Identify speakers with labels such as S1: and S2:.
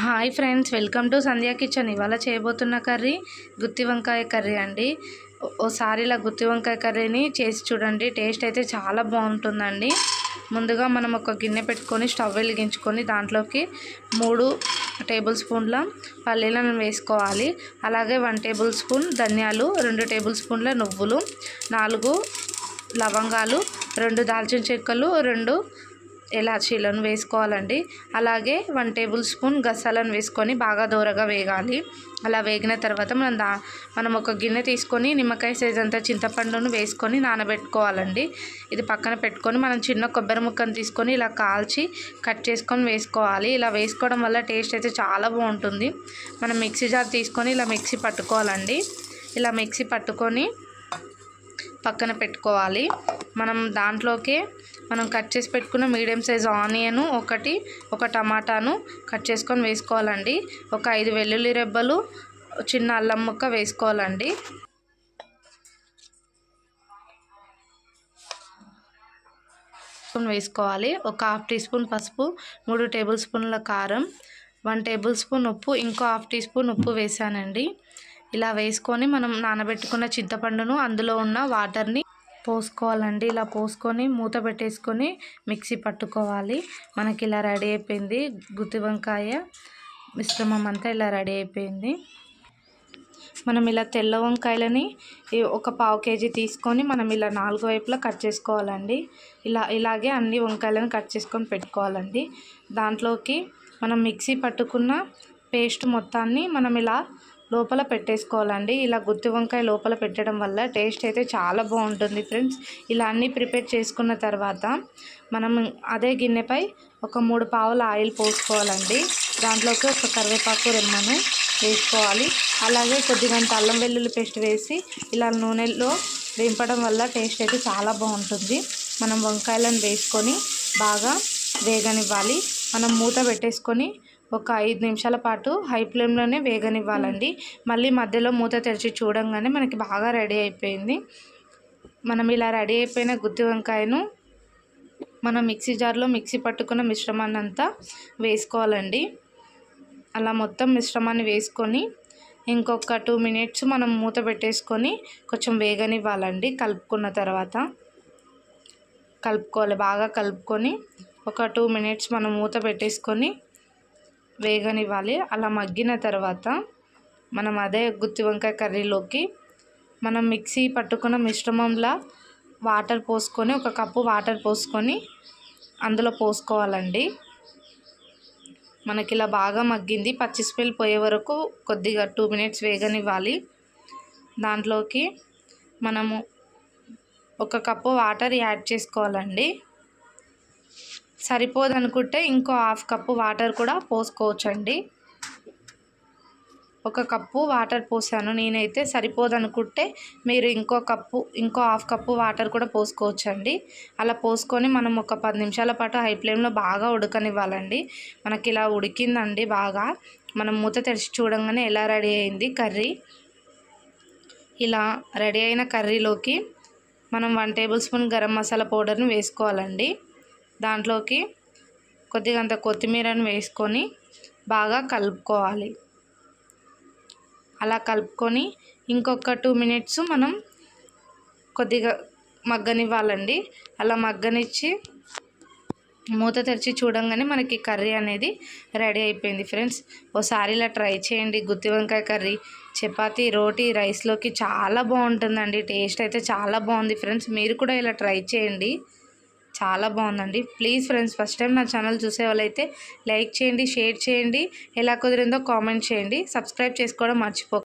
S1: Hi friends welcome to Sandhya kitchen. ఇవాళ చేయబోతున్న curry గుత్తి వంకాయ కర్రీ అండి. ఓసారి ఇలా గుత్తి వంకాయ కర్రీని చేసి చూడండి. టేస్ట్ అయితే చాలా బాగుంటుందండి. ముందుగా మనం ఒక గిన్నె పెట్టుకొని స్టవ్ వెలిగించుకొని దాంట్లోకి మూడు టేబుల్ స్పూన్ల పల్లీలను వేసుకోవాలి. అలాగే వన్ టేబుల్ స్పూన్ ధనియాలు రెండు టేబుల్ స్పూన్ల నువ్వులు నాలుగు లవంగాలు రెండు దాల్చిన చెక్కలు రెండు ఎలాచీలను వేసుకోవాలండి. అలాగే వన్ టేబుల్ స్పూన్ గసాలను వేసుకొని బాగా దూరగా వేగాలి. అలా వేగిన తర్వాత మనం దా మనం ఒక గిన్నె తీసుకొని నిమ్మకాయ సైజ్ అంతా చింతపండును వేసుకొని నానబెట్టుకోవాలండి. ఇది పక్కన పెట్టుకొని మనం చిన్న కొబ్బరి ముక్కను తీసుకొని ఇలా కాల్చి కట్ చేసుకొని వేసుకోవాలి. ఇలా వేసుకోవడం వల్ల టేస్ట్ అయితే చాలా బాగుంటుంది. మనం మిక్సీ జార్ తీసుకొని ఇలా మిక్సీ పట్టుకోవాలండి. ఇలా మిక్సీ పట్టుకొని పక్కన పెట్టుకోవాలి. మనం దాంట్లోకే మనం కట్ చేసి పెట్టుకున్న మీడియం సైజ్ ఆనియను ఒకటి ఒక టమాటాను కట్ చేసుకొని వేసుకోవాలండి. ఒక ఐదు వెల్లుల్లి రెబ్బలు చిన్న అల్లం ముక్క వేసుకోవాలండి. స్పూన్ వేసుకోవాలి. ఒక హాఫ్ టీ స్పూన్ పసుపు మూడు టేబుల్ స్పూన్ల కారం వన్ టేబుల్ స్పూన్ ఉప్పు ఇంకో హాఫ్ టీ స్పూన్ ఉప్పు వేసానండి. ఇలా వేసుకొని మనం నానబెట్టుకున్న చింతపండును అందులో ఉన్న వాటర్ని పోసుకోవాలండి. ఇలా పోసుకొని మూత పెట్టేసుకొని మిక్సీ పట్టుకోవాలి. మనకి ఇలా రెడీ అయిపోయింది. గుత్తి వంకాయ మిశ్రమం అంతా ఇలా రెడీ అయిపోయింది. మనం ఇలా తెల్ల వంకాయలని ఒక పావు కేజీ తీసుకొని మనం ఇలా నాలుగు వైపులా కట్ చేసుకోవాలండి. ఇలా ఇలాగే అన్ని వంకాయలను కట్ చేసుకొని పెట్టుకోవాలండి. దాంట్లోకి మనం మిక్సీ పట్టుకున్న పేస్ట్ మొత్తాన్ని మనం ఇలా లోపల పెట్టేసుకోవాలండి. ఇలా గుత్తి వంకాయ లోపల పెట్టడం వల్ల టేస్ట్ అయితే చాలా బాగుంటుంది ఫ్రెండ్స్. ఇలా అన్నీ ప్రిపేర్ చేసుకున్న తర్వాత మనం అదే గిన్నెపై ఒక మూడు పావుల ఆయిల్ పోసుకోవాలండి. దాంట్లోకి ఒక కరివేపాకు రెమ్మను వేసుకోవాలి. అలాగే కొద్దిగా అల్లం వెల్లుల్లి పేస్ట్ వేసి ఇలా నూనెలో వేంపడం వల్ల టేస్ట్ అయితే చాలా బాగుంటుంది. మనం వంకాయలను వేసుకొని బాగా వేగనివ్వాలి. మనం మూత పెట్టేసుకొని ఒక ఐదు నిమిషాల పాటు హై ఫ్లేమ్లోనే వేగనివ్వాలండి. మళ్ళీ మధ్యలో మూత తెరిచి చూడంగానే మనకి బాగా రెడీ అయిపోయింది. మనం ఇలా రెడీ అయిపోయిన గుత్తి వంకాయను మనం మిక్సీ జార్లో మిక్సీ పట్టుకున్న మిశ్రమాన్ని అంతా వేసుకోవాలండి. అలా మొత్తం మిశ్రమాన్ని వేసుకొని ఇంకొక టూ మినిట్స్ మనం మూత పెట్టేసుకొని కొంచెం వేగనివ్వాలండి కలుపుకున్న తర్వాత. కలుపుకోవాలి బాగా కలుపుకొని ఒక టూ మినిట్స్ మనం మూత పెట్టేసుకొని వేగనివ్వాలి. అలా మగ్గిన తర్వాత మనం అదే గుత్తి వంకాయ కర్రీలోకి మనం మిక్సీ పట్టుకున్న మిశ్రమంలా వాటర్ పోసుకొని ఒక కప్పు వాటర్ పోసుకొని అందులో పోసుకోవాలండి. మనకి ఇలా బాగా మగ్గింది. పచ్చి స్మెల్ పోయే వరకు కొద్దిగా టూ మినిట్స్ వేగనివ్వాలి. దాంట్లోకి మనము ఒక కప్పు వాటర్ యాడ్ చేసుకోవాలండి. సరిపోదనుకుంటే ఇంకో హాఫ్ కప్పు వాటర్ కూడా పోసుకోవచ్చండి. ఒక కప్పు వాటర్ పోసాను. నేనైతే సరిపోదనుకుంటే మీరు ఇంకో కప్పు ఇంకో హాఫ్ కప్పు వాటర్ కూడా పోసుకోవచ్చండి. అలా పోసుకొని మనం ఒక పది నిమిషాల పాటు హై ఫ్లేమ్లో బాగా ఉడకనివ్వాలండి. మనకి ఇలా ఉడికిందండి బాగా. మనం మూత తెరిచి చూడంగానే ఎలా రెడీ అయింది కర్రీ. ఇలా రెడీ అయిన కర్రీలోకి మనం one tablespoon garam masala పౌడర్ని వేసుకోవాలండి. దాంట్లోకి కొద్దిగంత కొత్తిమీరను వేసుకొని బాగా కలుపుకోవాలి. అలా కలుపుకొని ఇంకొక టూ మినిట్స్ మనం కొద్దిగా మగ్గనివ్వాలండి. అలా మగ్గనిచ్చి మూత తెరిచి చూడంగానే మనకి కర్రీ అనేది రెడీ అయిపోయింది ఫ్రెండ్స్. ఓసారి ఇలా ట్రై చేయండి. గుత్తి వంకాయ కర్రీ చపాతీ రోటీ రైస్లోకి చాలా బాగుంటుందండి. టేస్ట్ అయితే చాలా బాగుంది ఫ్రెండ్స్. మీరు కూడా ఇలా ట్రై చేయండి. చాలా బాగుందండి. ప్లీజ్ ఫ్రెండ్స్ ఫస్ట్ టైం నా ఛానల్ చూసే వాళ్ళైతే లైక్ చేయండి షేర్ చేయండి ఎలా కుదిరిందో కామెంట్ చేయండి. సబ్స్క్రైబ్ చేసుకోవడం మర్చిపో